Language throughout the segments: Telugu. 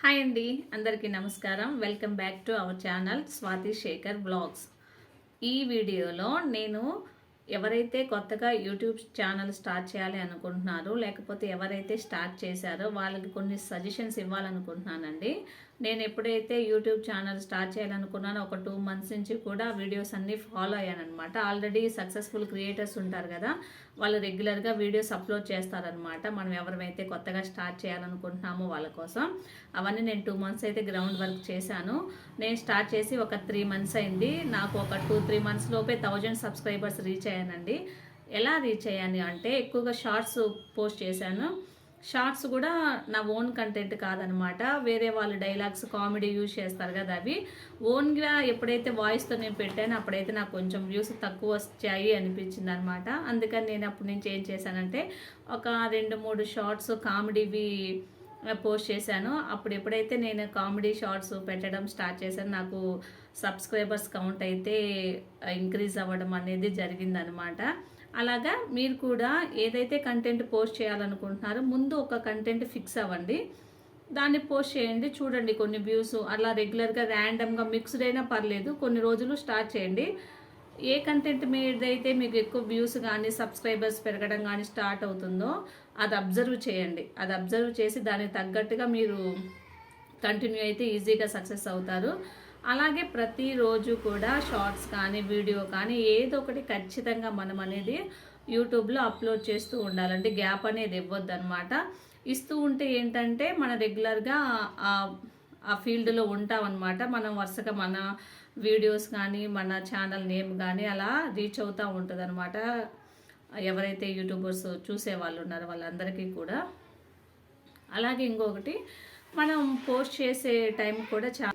హాయ్ అండి అందరికీ నమస్కారం. Welcome back to our channel Swathi Sekhar blogs. ఈ వీడియోలో నేను ఎవరైతే కొత్తగా యూట్యూబ్ ఛానల్ స్టార్ట్ చేయాలి అనుకుంటున్నారో లేకపోతే ఎవరైతే స్టార్ట్ చేశారో వాళ్ళకి కొన్ని సజెషన్స్ ఇవ్వాలనుకుంటున్నానండి. నేను ఎప్పుడైతే యూట్యూబ్ ఛానల్ స్టార్ట్ చేయాలనుకున్నానో ఒక టూ మంత్స్ నుంచి కూడా వీడియోస్ అన్నీ ఫాలో అయ్యానమాట ఆల్రెడీ సక్సెస్ఫుల్ క్రియేటర్స్ ఉంటారు కదా వాళ్ళు రెగ్యులర్గా వీడియోస్ అప్లోడ్ చేస్తారనమాట మనం ఎవరైతే కొత్తగా స్టార్ట్ చేయాలనుకుంటున్నామో వాళ్ళ కోసం. అవన్నీ నేను టూ మంత్స్ అయితే గ్రౌండ్ వర్క్ చేశాను. నేను స్టార్ట్ చేసి ఒక త్రీ మంత్స్ అయింది. నాకు ఒక టూ త్రీ మంత్స్ లోపే థౌజండ్ సబ్స్క్రైబర్స్ రీచ్ అయ్యానండి. ఎలా రీచ్ అయ్యాను అంటే ఎక్కువగా షార్ట్స్ పోస్ట్ చేశాను. షార్ట్స్ కూడా నా ఓన్ కంటెంట్ కాదనమాట. వేరే వాళ్ళు డైలాగ్స్ కామెడీ యూజ్ చేస్తారు కదా అవి. ఓన్గా ఎప్పుడైతే వాయిస్తో నేను పెట్టానో అప్పుడైతే నాకు కొంచెం వ్యూస్ తక్కువ వచ్చాయి అనిపించింది అనమాట అందుకని నేను అప్పుడు నుంచి ఏం చేశానంటే ఒక రెండు మూడు షార్ట్స్ కామెడీవి పోస్ట్ చేశాను. అప్పుడు ఎప్పుడైతే నేను కామెడీ షార్ట్స్ పెట్టడం స్టార్ట్ చేశాను నాకు సబ్స్క్రైబర్స్ కౌంట్ అయితే ఇంక్రీజ్ అవ్వడం అనేది జరిగిందనమాట. అలాగా మీరు కూడా ఏదైతే కంటెంట్ పోస్ట్ చేయాలనుకుంటున్నారో ముందు ఒక కంటెంట్ ఫిక్స్ అవ్వండి. దాన్ని పోస్ట్ చేయండి చూడండి కొన్ని వ్యూస్ అలా రెగ్యులర్గా ర్యాండమ్గా మిక్స్డ్ అయినా పర్లేదు కొన్ని రోజులు స్టార్ట్ చేయండి. ఏ కంటెంట్ మీదైతే మీకు ఎక్కువ వ్యూస్ కానీ సబ్స్క్రైబర్స్ పెరగడం కానీ స్టార్ట్ అవుతుందో అది అబ్జర్వ్ చేయండి. అది అబ్జర్వ్ చేసి దానికి తగ్గట్టుగా మీరు కంటిన్యూ అయితే ఈజీగా సక్సెస్ అవుతారు. అలాగే ప్రతిరోజు కూడా షార్ట్స్ కానీ వీడియో కానీ ఏదో ఒకటి ఖచ్చితంగా మనం అనేది యూట్యూబ్లో అప్లోడ్ చేస్తూ ఉండాలండి. గ్యాప్ అనేది ఇవ్వద్దు అనమాట ఇస్తూ ఉంటే ఏంటంటే మన రెగ్యులర్గా ఆ ఫీల్డ్లో ఉంటామన్నమాట. మనం వరుసగా మన వీడియోస్ కానీ మన ఛానల్ నేమ్ కానీ అలా రీచ్ అవుతూ ఉంటుంది అనమాట ఎవరైతే యూట్యూబర్స్ చూసే వాళ్ళు ఉన్నారో వాళ్ళందరికీ కూడా. అలాగే ఇంకొకటి మనం పోస్ట్ చేసే టైం కూడా చాలా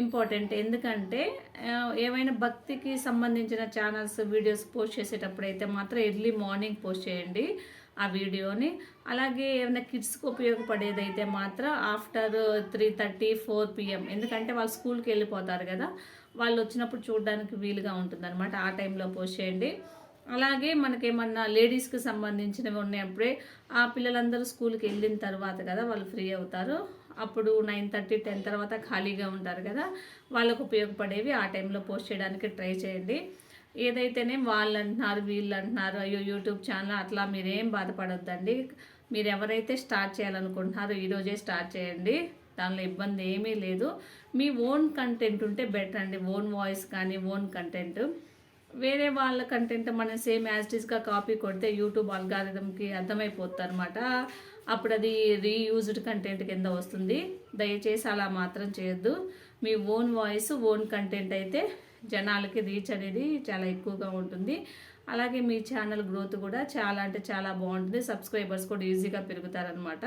ఇంపార్టెంట్ ఎందుకంటే ఏమైనా భక్తికి సంబంధించిన ఛానల్స్ వీడియోస్ పోస్ట్ చేసేటప్పుడు అయితే మాత్రం ఎర్లీ మార్నింగ్ పోస్ట్ చేయండి ఆ వీడియోని అలాగే ఏమైనా కిడ్స్కి ఉపయోగపడేదైతే మాత్రం after three thirty four PM ఎందుకంటే వాళ్ళు స్కూల్కి వెళ్ళిపోతారు కదా వాళ్ళు వచ్చినప్పుడు చూడడానికి వీలుగా ఉంటుందన్నమాట. ఆ టైంలో పోస్ట్ చేయండి. అలాగే మనకేమన్నా లేడీస్కి సంబంధించినవి ఉన్నప్పుడే ఆ పిల్లలందరూ స్కూల్కి వెళ్ళిన తర్వాత కదా వాళ్ళు ఫ్రీ అవుతారు. అప్పుడు నైన్ థర్టీ టెన్ తర్వాత ఖాళీగా ఉంటారు కదా వాళ్ళకు ఉపయోగపడేవి ఆ టైంలో పోస్ట్ చేయడానికి ట్రై చేయండి. ఏదైతేనే వాళ్ళు అంటున్నారు వీళ్ళు అంటున్నారు అయ్యో యూట్యూబ్ ఛానల్ అట్లా మీరేం బాధపడొద్దండి. మీరు ఎవరైతే స్టార్ట్ చేయాలనుకుంటున్నారో ఈరోజే స్టార్ట్ చేయండి. దానిలో ఇబ్బంది ఏమీ లేదు. మీ ఓన్ కంటెంట్ ఉంటే బెటర్ అండి. ఓన్ వాయిస్ కానీ ఓన్ కంటెంట్. వేరే వాళ్ళ కంటెంట్ మనం సేమ్ యాజ్ ఇస్గా కాపీ కొడితే యూట్యూబ్ అల్గారిథంకి అర్థమైపోతుంది అనమాట అప్పుడు అది రీయూజ్డ్ కంటెంట్ కింద వస్తుంది. దయచేసి అలా మాత్రం చేయొద్దు. మీ ఓన్ వాయిస్ ఓన్ కంటెంట్ అయితే జనాలకి రీచ్ అనేది చాలా ఎక్కువగా ఉంటుంది. అలాగే మీ ఛానల్ గ్రోత్ కూడా చాలా అంటే చాలా బాగుంటుంది. సబ్స్క్రైబర్స్ కూడా ఈజీగా పెరుగుతారనమాట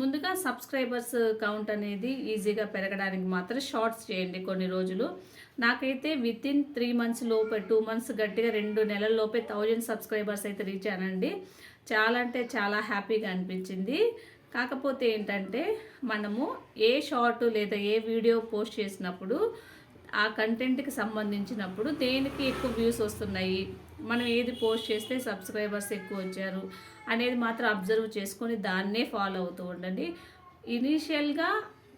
ముందుగా సబ్స్క్రైబర్స్ కౌంట్ అనేది ఈజీగా పెరగడానికి మాత్రం షార్ట్స్ చేయండి కొన్ని రోజులు. నాకైతే విత్ ఇన్ త్రీ మంత్స్ లోపే టూ మంత్స్ గట్టిగా రెండు నెలల లోపే థౌజండ్ సబ్స్క్రైబర్స్ అయితే రీచ్ అనండి చాలా అంటే చాలా హ్యాపీగా అనిపించింది. కాకపోతే ఏంటంటే మనము ఏ షార్ట్ లేదా ఏ వీడియో పోస్ట్ చేసినప్పుడు ఆ కంటెంట్కి సంబంధించినప్పుడు దేనికి ఎక్కువ వ్యూస్ వస్తున్నాయి? మనం ఏది పోస్ట్ చేస్తే సబ్స్క్రైబర్స్ ఎక్కువ వచ్చారు అనేది మాత్రం అబ్జర్వ్ చేసుకొని దాన్నే ఫాలో అవుతూ ఉండండి. ఇనీషియల్గా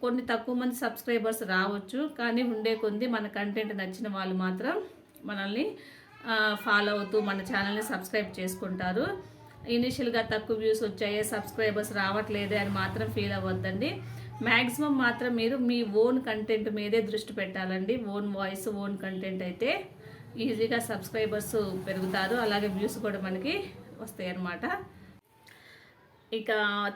కొన్ని తక్కువ మంది సబ్స్క్రైబర్స్ రావచ్చు కానీ ఉండే కొద్ది మన కంటెంట్ నచ్చిన వాళ్ళు మాత్రం మనల్ని ఫాలో అవుతూ మన ఛానల్ని సబ్స్క్రైబ్ చేసుకుంటారు. ఇనీషియల్గా తక్కువ వ్యూస్ వచ్చాయి సబ్స్క్రైబర్స్ రావట్లేదే అని మాత్రం ఫీల్ అవ్వద్దండి. మ్యాక్సిమం మాత్రం మీరు మీ ఓన్ కంటెంట్ మీదే దృష్టి పెట్టాలండి. ఓన్ వాయిస్ ఓన్ కంటెంట్ అయితే ఈజీగా సబ్స్క్రైబర్స్ పెరుగుతారు. అలాగే వ్యూస్ కూడా మనకి వస్తాయి అన్నమాట. ఇక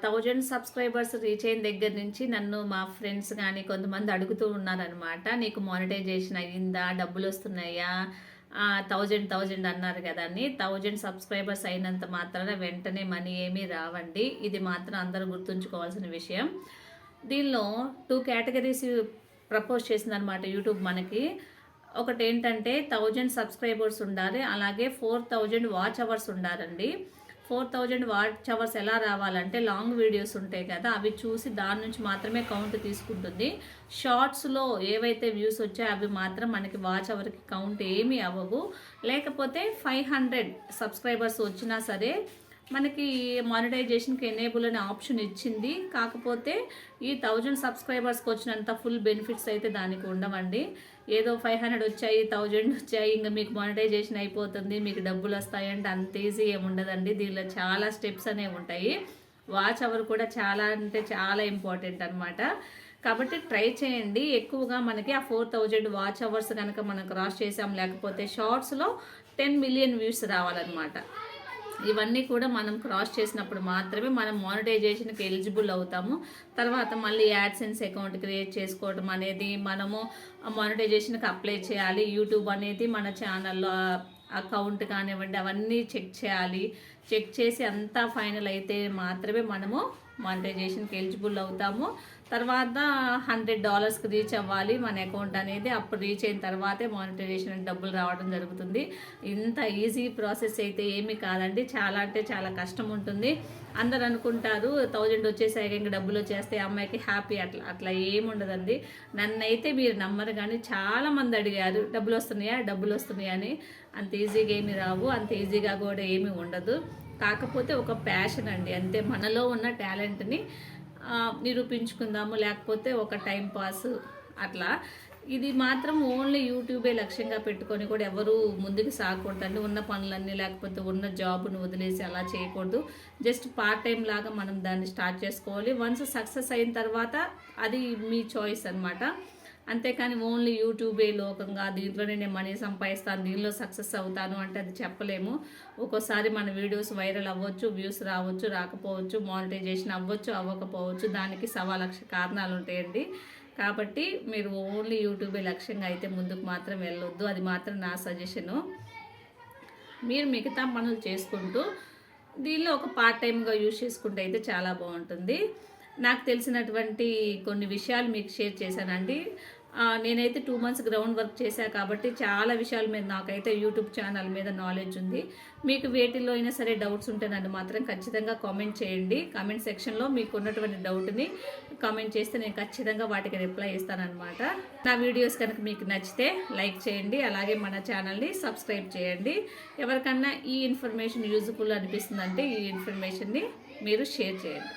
థౌజండ్ సబ్స్క్రైబర్స్ రీచ్ అయిన దగ్గర నుంచి నన్ను మా ఫ్రెండ్స్ కానీ కొంతమంది అడుగుతూ ఉన్నారనమాట నీకు మానిటైజేషన్ అయ్యిందా? డబ్బులు వస్తున్నాయా? థౌజండ్ థౌజండ్ అన్నారు కదా అని. థౌజండ్ సబ్స్క్రైబర్స్ అయినంత మాత్రాన వెంటనే మనీ ఏమీ రావండి. ఇది మాత్రం అందరూ గుర్తుంచుకోవాల్సిన విషయం. దీనిలో టూ కేటగిరీస్ ప్రపోజ్ చేసిందనమాట యూట్యూబ్ మనకి. ఒకటి ఏంటంటే థౌజండ్ సబ్స్క్రైబర్స్ ఉండాలి. అలాగే ఫోర్ థౌజండ్ వాచ్ అవర్స్ ఉండాలండి. ఫోర్ థౌజండ్ వాచ్ అవర్స్ ఎలా రావాలంటే లాంగ్ వీడియోస్ ఉంటాయి కదా అవి చూసి దాని నుంచి మాత్రమే కౌంట్ తీసుకుంటుంది. షార్ట్స్లో ఏవైతే వ్యూస్ వచ్చాయో అవి మాత్రం మనకి వాచ్ అవర్కి కౌంట్ ఏమీ అవ్వవు. లేకపోతే ఫైవ్ హండ్రెడ్ సబ్స్క్రైబర్స్ వచ్చినా సరే మనకి మానిటైజేషన్కి ఎనేబుల్ అనే ఆప్షన్ ఇచ్చింది. కాకపోతే ఈ థౌజండ్ సబ్స్క్రైబర్స్కి వచ్చినంత ఫుల్ బెనిఫిట్స్ అయితే దానికి ఉండవండి. ఏదో ఫైవ్ హండ్రెడ్ వచ్చాయి థౌజండ్ వచ్చాయి ఇంకా మీకు మానిటైజేషన్ అయిపోతుంది మీకు డబ్బులు వస్తాయంటే అంత ఈజీ ఏమి ఉండదండి. దీనిలో చాలా స్టెప్స్ అనేవి ఉంటాయి. వాచ్ అవర్ కూడా చాలా అంటే చాలా ఇంపార్టెంట్ అనమాట కాబట్టి ట్రై చేయండి. ఎక్కువగా మనకి ఆ ఫోర్ థౌజండ్ వాచ్ అవర్స్ కనుక మనం క్రాస్ చేసాం లేకపోతే షార్ట్స్లో టెన్ మిలియన్ వ్యూస్ రావాలన్నమాట. ఇవన్నీ కూడా మనం క్రాస్ చేసినప్పుడు మాత్రమే మనం మానిటైజేషన్కి ఎలిజిబుల్ అవుతాము. తర్వాత మళ్ళీ యాడ్సెన్స్ అకౌంట్ క్రియేట్ చేసుకోవడం అనేది మనము మానిటైజేషన్కి అప్లై చేయాలి. యూట్యూబ్ అనేది మన ఛానల్లో అకౌంట్ కానివ్వండి అవన్నీ చెక్ చేయాలి. చెక్ చేసి అంతా ఫైనల్ అయితే మాత్రమే మనము మానిటైజేషన్కి ఎలిజిబుల్ అవుతాము. తర్వాత హండ్రెడ్ డాలర్స్కి రీచ్ అవ్వాలి మన అకౌంట్ అనేది. అప్పుడు రీచ్ అయిన తర్వాతే మానిటైజేషన్ డబ్బులు రావడం జరుగుతుంది. ఇంత ఈజీ ప్రాసెస్ అయితే ఏమీ కాదండి. చాలా అంటే చాలా కష్టం ఉంటుంది. అందరు అనుకుంటారు థౌజండ్ వచ్చేసాక ఇంకా డబ్బులు వచ్చేస్తే అమ్మాయికి హ్యాపీ అట్లా అట్లా ఏముండదండి నన్నైతే మీరు నమ్మరు కానీ చాలా మంది అడిగారు డబ్బులు వస్తున్నాయా? డబ్బులు వస్తున్నాయా? అని. అంత ఈజీగా ఏమి రావు. అంత ఈజీగా కూడా ఏమీ ఉండదు. కాకపోతే ఒక ప్యాషన్ అండి. అంతే మనలో ఉన్న టాలెంట్ని నిరూపించుకుందాము లేకపోతే ఒక టైం పాస్ అట్లా. ఇది మాత్రం ఓన్లీ యూట్యూబే లక్ష్యంగా పెట్టుకొని కూడా ఎవరు ముందుకు సాగకూడదండి. ఉన్న పనులన్నీ లేకపోతే ఉన్న జాబ్ను వదిలేసి అలా చేయకూడదు. జస్ట్ పార్ట్ టైం లాగా మనం దాన్ని స్టార్ట్ చేసుకోవాలి. వన్స్ సక్సెస్ అయిన తర్వాత అది మీ చాయిస్ అనమాట అంతేకాని ఓన్లీ యూట్యూబే లోకంగా దీంట్లోనే నేను మనీ సంపాదిస్తాను దీనిలో సక్సెస్ అవుతాను అంటే అది చెప్పలేము. ఒక్కోసారి మన వీడియోస్ వైరల్ అవ్వచ్చు వ్యూస్ రావచ్చు రాకపోవచ్చు మానిటైజేషన్ అవ్వచ్చు అవ్వకపోవచ్చు దానికి సవా లక్ష కారణాలు ఉంటాయండి. కాబట్టి మీరు ఓన్లీ యూట్యూబే లక్ష్యంగా అయితే ముందుకు మాత్రం వెళ్ళొద్దు. అది మాత్రం నా సజెషను. మీరు మిగతా పనులు చేసుకుంటూ దీనిలో ఒక పార్ట్ టైంగా యూజ్ చేసుకుంటే అయితే చాలా బాగుంటుంది. నాకు తెలిసినటువంటి కొన్ని విషయాలు మీకు షేర్ చేశానండి. నేనైతే టూ మంత్స్ గ్రౌండ్ వర్క్ చేశాను కాబట్టి చాలా విషయాల మీద నాకైతే యూట్యూబ్ ఛానల్ మీద నాలెడ్జ్ ఉంది. మీకు వేటిలో అయినా సరే డౌట్స్ ఉంటే నన్ను మాత్రం ఖచ్చితంగా కామెంట్ చేయండి. కామెంట్ సెక్షన్లో మీకు ఉన్నటువంటి డౌట్ని కామెంట్ చేస్తే నేను ఖచ్చితంగా వాటికి రిప్లై ఇస్తానమాట నా వీడియోస్ కనుక మీకు నచ్చితే లైక్ చేయండి. అలాగే మన ఛానల్ని సబ్స్క్రైబ్ చేయండి. ఎవరికన్నా ఈ ఇన్ఫర్మేషన్ యూజ్ఫుల్ అనిపిస్తుందంటే ఈ ఇన్ఫర్మేషన్ని మీరు షేర్ చేయండి.